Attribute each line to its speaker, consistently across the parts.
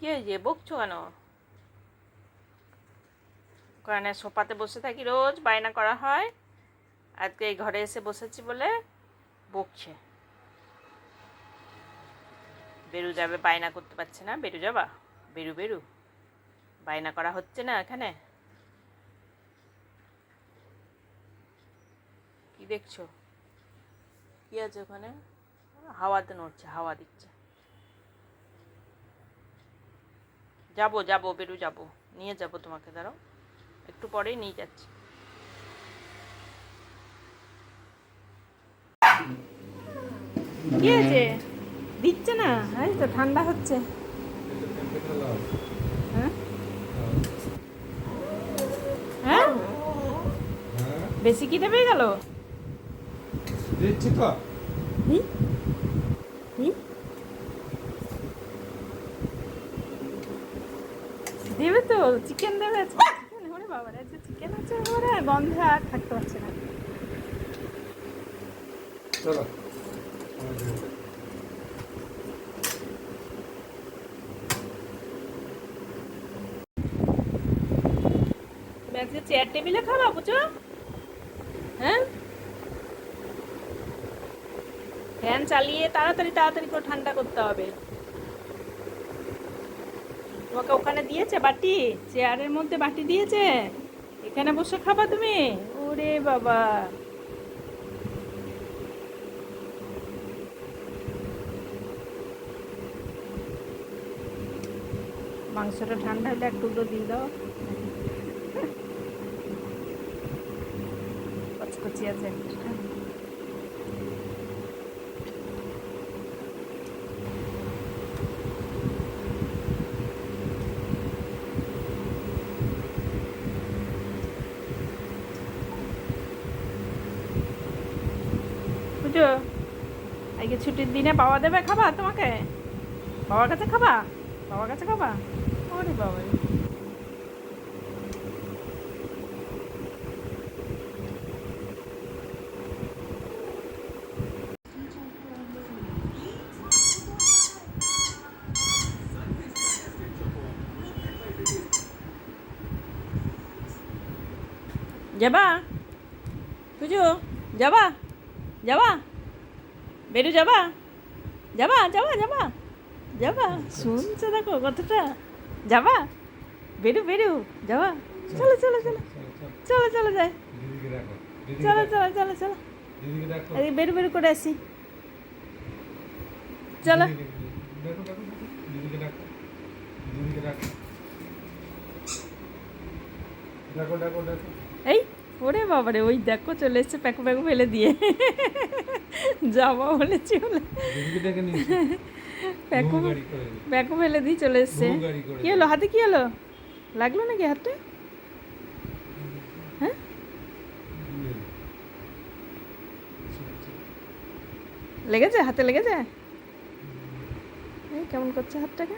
Speaker 1: কি হয়েছে বকছো কেন? ওখানে সোফাতে বসে থাকি, রোজ বায়না করা হয়। আজকে এই ঘরে এসে বসেছি বলে বকছে। বেরু যাবে, বায়না করতে পারছে না। বেরু যাবা? বেরু বেরু। বায়না করা হচ্ছে না এখানে? কি দেখছ? কি আছে ওখানে? হাওয়াতে নড়ছে, হাওয়া দিচ্ছে। যাব যাব বেরু যাব। নিয়ে যাব তোমাকে দাঁড়াও। একটু পরেই নিয়ে যাচ্ছি। কি আছে দিচ্ছে না? এই তো ঠান্ডা হচ্ছে। হ্যাঁ? হ্যাঁ? বেশি কি দেবে গেল?
Speaker 2: দিচ্ছি তো।
Speaker 1: হুম? হুম? দেবে তো চিকেন দেবে আজকে চিকেন ওরে বাবা রে আজকে চিকেন আছে ওরে গন্ধে আর থাকতে পারছে না।
Speaker 2: চলো।
Speaker 1: আজকে চেয়ার টেবিলে খাবা বুঝো হ্যাঁ? ফ্যান চালিয়ে তাড়াতাড়ি তাড়াতাড়ি করে ঠান্ডা করতে হবে। তোমাকে ওখানে দিয়েছে বাটি? চেয়ারের মধ্যে বাটি দিয়েছে? এখানে বসে খাবা তুমি? ওরে বাবা। মাংসটা ঠান্ডা হলে এক টুকরো দিয়ে দাও। কচকচি আছে বুঝো আজকে ছুটির দিনে বাবা দেবে খাবা তোমাকে? বাবার কাছে খাবা? বাবার কাছে খাবা? ওরে বাবা। যাবা? বুঝো যাবা? যাবা? বেরু, যাবা? যাবা যাবা যাবা? যাবা? শুনছে দেখো কতটা যাবা? বেরু বেরু, যাবা? চলো চলো চলো। চলো চলো, যাই। চলো চলো চলো চলো। বেরু বেরু করে আসি। চলো। এই। ওরে বাবারে ওই দেখো চলে এসছে প্যাকু প্যাকু ফেলে দিয়ে। যাবা বলেছি বলে
Speaker 2: নিয়েছি
Speaker 1: প্যাকু প্যাকু ফেলে দিয়ে চলে এসছে। কি হলো? হাতে কি হলো? লাগল নাকি হাতে? হ্যাঁ? লেগেছে? হাতে লেগেছে? এই কেমন করছে হাতটাকে?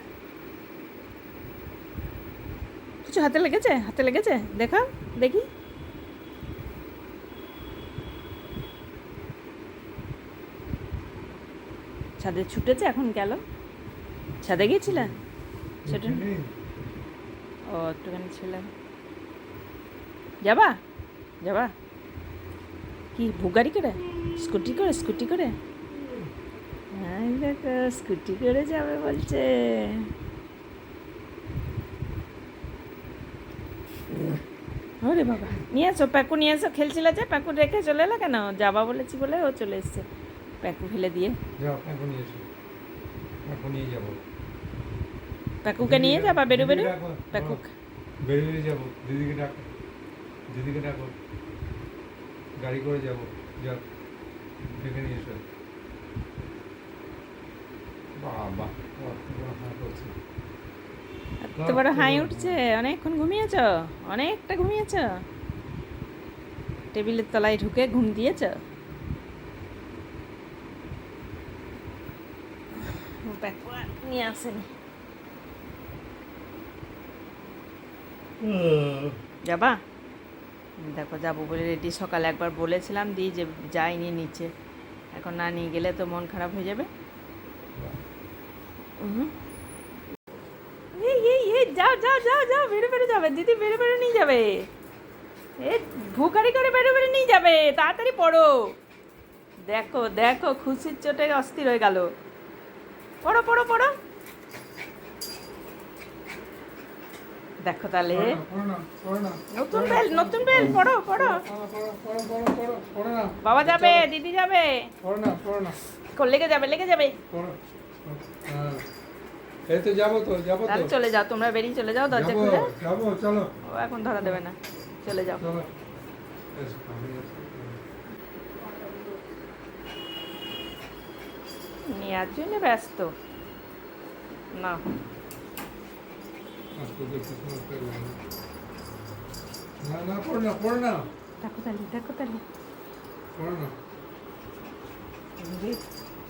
Speaker 1: কিছু হাতে লেগেছে? হাতে লেগেছে? দেখাও দেখি। ছাদে ছুটেছে এখন গেল। ছাদে গিয়েছিলে? সেটা ও একটুখানি ছিল। যাবা? যাবা? কি ভুগাড়ি করে? স্কুটি করে স্কুটি করে? হ্যাঁ দেখো স্কুটি করে যাবে বলছে। ওরে বাবা নিয়ে এসো প্যাকু নিয়ে এসো খেলছিল যে প্যাকু রেখে চলে এলো কেন? যাবা বলেছি বলে ও চলে এসছে। প্যাকু ফেলে দিয়ে। প্যাকুকে নিয়ে যাবা। বেরু বেরু।
Speaker 2: দিদিকে ডাকো,
Speaker 1: প্যাকু
Speaker 2: বেরিয়ে বেরিয়ে যাব। দিদিকে ডাকো। দিদিকে ডাকো। গাড়ি করে যাব। যাও। ডেকে নিয়ে এসো। বাবা
Speaker 1: এত বড় হাই উঠছে। অনেকক্ষণ ঘুমিয়েছ? অনেকটা ঘুমিয়েছ? টেবিলের তলায় ঢুকে ঘুম দিয়েছ? প্যাকু আর নিয়ে আসেনি যাবা? দেখো যাব বলে রেডি সকালে একবার বলেছিলাম দিই যে যাইনি নিচে। এখন না নিয়ে গেলে তো মন খারাপ হয়ে যাবে। হুম যাও যাও যাও যাও বেরো বেরো যাবে। দিদি বেরো বেরো নিয়ে যাবে। এ ভুকারি করে বেরো বেরো নিয়ে যাবে। তাড়াতাড়ি পড়ো। দেখো দেখো খুশির চোটে অস্থির হয়ে গেল। পড়ো পড়ো পড়ো। দেখো তাহলে। নতুন বেল নতুন বেল পড়ো পড়ো। বাবা যাবে দিদি যাবে। লেগে যাবে লেগে যাবে। তাহলে চলে যাও তোমরা বেরিয়ে চলে যাও দরজা খুলে। ও এখন ধরা দেবে না। চলে যাও। নেওয়ার জন্য ব্যস্ত। না।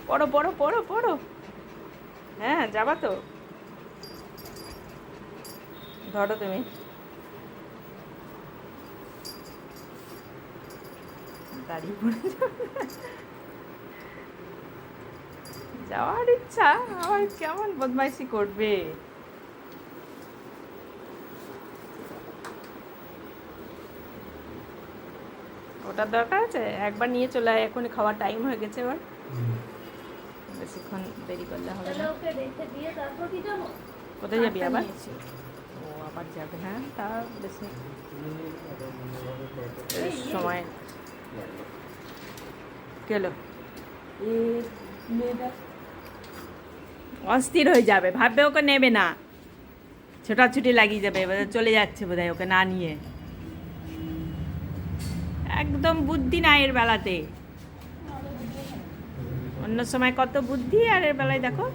Speaker 2: পড়ো পড়ো পড়ো
Speaker 1: পড়ো হ্যাঁ যাবা তো। ধরো তুমি। দাঁড়িয়ে পড়ে যাওয়ার ইচ্ছা আবার কেমন বদমাইশি করবে? ওটার দরকার আছে? একবার নিয়ে চলে আয় এখনই খাওয়ার টাইম হয়ে গেছে এবার। বেশিক্ষণ দেরি করলে হবে
Speaker 3: তাহলে
Speaker 1: না
Speaker 3: ওকে রেখে দিয়ে তারপর কি যাব?
Speaker 1: কোথায় যাবি আবার? ও আবার যাবে হ্যাঁ তা বেশি। সময় গেল। অস্থির হয়ে যাবে ভাববে ওকে নেবে না। ছোটাছুটি লাগিয়ে যাবে এবার চলে যাচ্ছে বোধহয় ওকে না নিয়ে। একদম বুদ্ধি নাই এর বেলাতে। অন্য সময় কত বুদ্ধি আর এর বেলায় দেখো।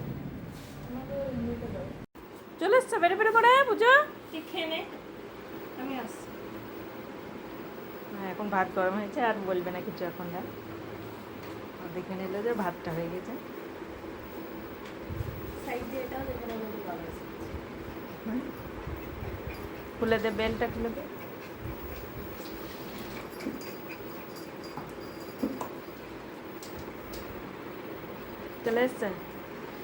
Speaker 1: চলে এসছো বেরো বেরো করে বুঝো?
Speaker 3: নে
Speaker 1: হ্যাঁ এখন ভাত গরম হয়েছে আর বলবে না কিছু এখন দেখে নিলে যে ভাতটা হয়ে গেছে
Speaker 3: সাইড দিয়ে এটাও দেখে নেব যদি ভালো আছে।
Speaker 1: হুম। খুলে দে বেলটা খুলে দে। চলে এসছে?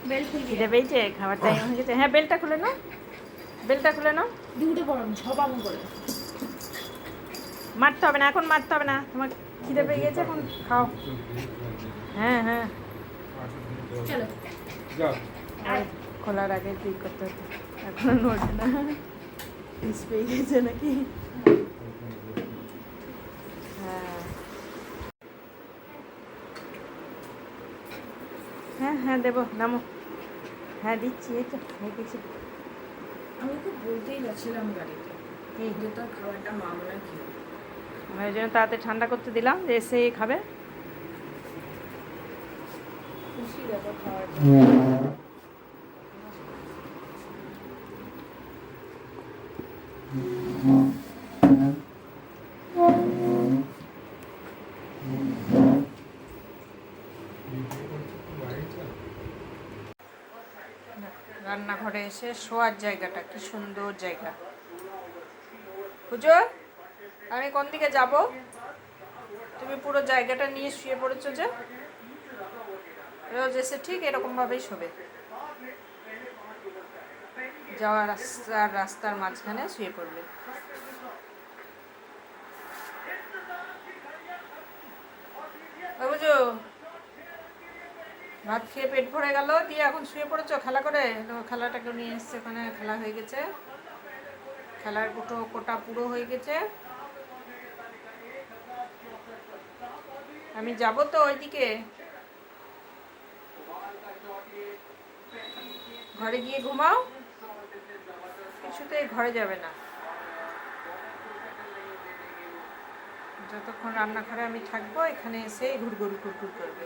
Speaker 3: বেল
Speaker 1: খিদে পেয়েছে? খাবার টাইম হয়ে গেছে। হ্যাঁ বেলটা খুলে নাও। বেলটা খুলে নাও।
Speaker 3: দুটো ঝপাম করে
Speaker 1: মারতে হবে না এখন মারতে হবে না। তোমার খিদে পেয়ে গেছে এখন খাও। হ্যাঁ হ্যাঁ।
Speaker 3: চলো।
Speaker 1: খোলার আগে ঠিক করতে হতো এখনও নড়ছে না। পেয়ে গেছে নাকি? হ্যাঁ। হ্যাঁ হ্যাঁ দেবো নামো। হ্যাঁ দিচ্ছি এই তো হয়ে গেছে।
Speaker 3: আমি তো বলতেই যাচ্ছিলাম গাড়িতে।
Speaker 1: এই।
Speaker 3: যে তোর খাবারটা মা মনে হয় খেয়ে
Speaker 1: আমি ওই জন্য তাড়াতাড়ি ঠান্ডা করতে দিলাম যে এসে খাবে।
Speaker 3: খুশি দেখো খাবারটা।
Speaker 1: রান্নাঘরে এসে শোয়ার জায়গাটা, কি সুন্দর জায়গা। পুজো? আমি কোন দিকে যাব? তুমি পুরো জায়গাটা নিয়ে শুয়ে পড়েছো যে? রোজ এসে ঠিক এরকমভাবেই শোবে। যাওয়া রাস্তার রাস্তার মাঝখানে শুয়ে পড়বে। বুঝো ভাত খেয়ে পেট ভরে গেল, দিয়ে এখন শুয়ে পড়েছো খেলা করে? খেলাটাকে নিয়ে এসছে ওখানে, খেলা হয়ে গেছে। খেলার কুটো কোটা পুরো হয়ে গেছে। আমি যাব তো ওইদিকে। ঘরে গিয়ে ঘুমাও। কিছুতেই ঘরে যাবে না। যতক্ষণ রান্নাঘরে আমি থাকব এখানে এসেই ঘুরঘুর ঘুরঘুর করবে